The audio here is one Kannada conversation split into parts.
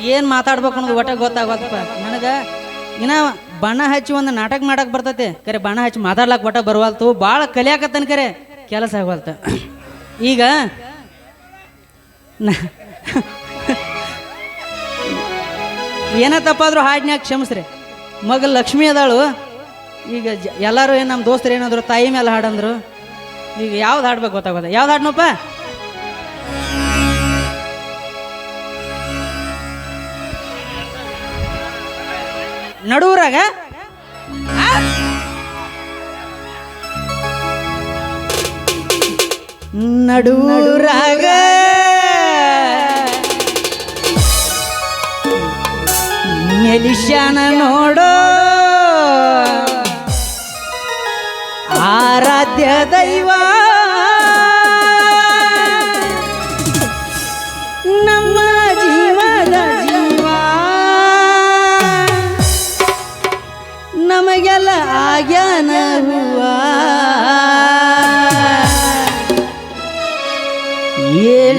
ಏನು ಮಾತಾಡ್ಬೇಕು ಅನ್ನೋದು ಒಟ್ಟ ಗೊತ್ತಾಗೋದಪ್ಪ. ನನಗೆ ಇನ್ನು ಬಣ್ಣ ಹಚ್ಚಿ ಒಂದು ನಾಟಕ ಮಾಡಕ್ಕೆ ಬರ್ತೈತೆ. ಕರೆ ಬಣ್ಣ ಹಚ್ಚಿ ಮಾತಾಡ್ಲಾಕ ಒಟ್ಟ ಬರವಲ್ತು. ಭಾಳ ಕಲಿಯಾಕತ್ತನ ಕರೆ. ಕೆಲಸ ಆಗವಲ್ತ. ಈಗ ಏನೇ ತಪ್ಪಾದ್ರೂ ಹಾಡ್ನ್ಯಾಗ ಕ್ಷಮಿಸ್ರಿ. ಮಗ ಲಕ್ಷ್ಮಿ ಅದಾಳು. ಈಗ ಜ ಎಲ್ಲರೂ ಏನು ನಮ್ಮ ದೋಸ್ತರು ಏನಾದ್ರು ತಾಯಿ ಮೇಲೆ ಹಾಡಂದ್ರು. ಈಗ ಯಾವ್ದು ಹಾಡ್ಬೇಕು ಗೊತ್ತಾಗೋದ? ಯಾವ್ದು ಹಾಡ್ನಪ್ಪ? ನಡುವರಾಗ? ಆ? ನಡುವರಾಗ. ಮೆಲಿಶ್ಯಾನ ನೋಡೋ ಆರಾಧ್ಯ ದೈವ.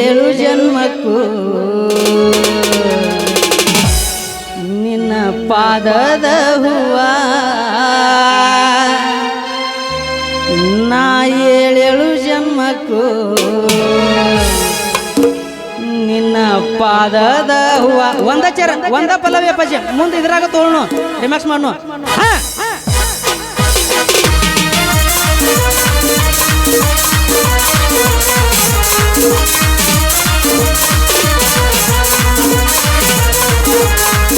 ಏಳೇಳು ಜನ್ಮಕ್ಕೂ. ನಿನ್ನ ಪಾದದ ಹೂವ. ನಾ ಏಳೇಳು ಜನ್ಮಕ್ಕೂ. ನಿನ್ನ ಪಾದದ ಹೂವ. ಒಂದ ಚರ, ಒಂದ ಪಲ್ಲವಿ ಮುಂದೆ ಇದ್ರಾಗ ತೋಳ್ನು ರಿಮ್ಯಾಕ್ಸ್ ಮಾಡೋಣ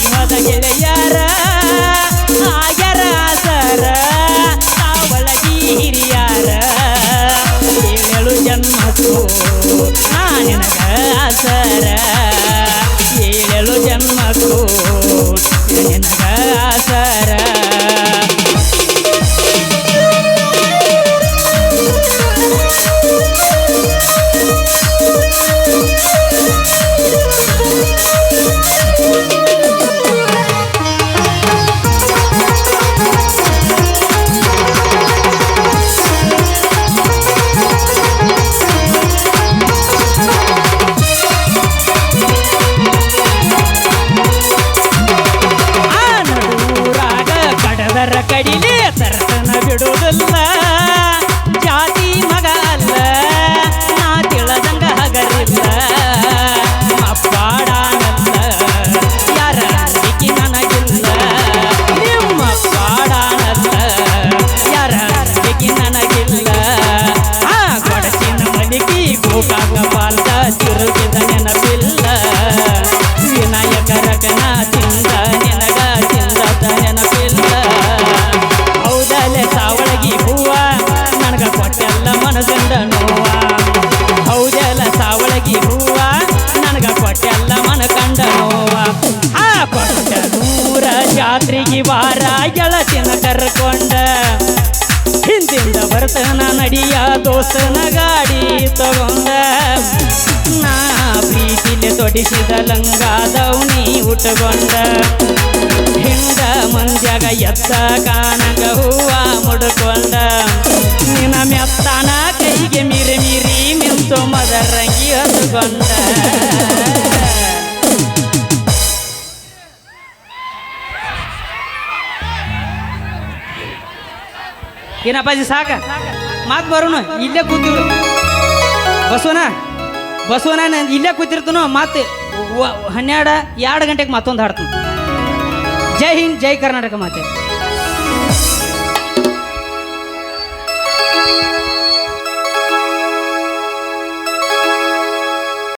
ಜೀವದ ಗೆಳೆಯರ ಆಗ್ಯಾರ ಸರ ತಾವಳಗಿ ಹಿರಿಯಾರ. ಏಳೇಳು ಜನ್ಮಕ್ಕೂ ನಾ ನಿನಗ ಸರ ಜನ್ಮಕ್ಕೂ ತರ್ತನ ಬಿಡುವುದಿಲ್ಲ. ಗೆಳತಿನ ಕರ್ಕೊಂಡ. ಹಿಂದಿಂದ ಬರ್ತನ ನಡಿಯ ದೋಸ್ತನ ಗಾಡಿ ತಗೊಂಡ. ನಾ ಪ್ರೀತಿಲೆ ತೊಡಿಸಿದ ಲಂಗಾದವನಿ ಉಟ್ಕೊಂಡ. ಹಿಂದ ಮಂದ್ಯಾಗ ಎತ್ತ ಕಾನಗ ಹೂವ ಮುಡ್ಕೊಂಡ. ಏನಪ್ಪಾಜಿ, ಸಾಕ. ಮಾತು ಬರೋಣ ಇಲ್ಲೇ ಕೂತಿರು. ಬಸವನ ಬಸವನ ಇಲ್ಲೇ ಕೂತಿರ್ತನೋ ಮತ್ತೆ ಹನ್ನೆರಡು, ಎರಡು ಗಂಟೆಗೆ ಮತ್ತೊಂದು ಹಾಡ್ತೀನಿ. ಜೈ ಹಿಂದ್, ಜೈ ಕರ್ನಾಟಕ ಮಾತೆ.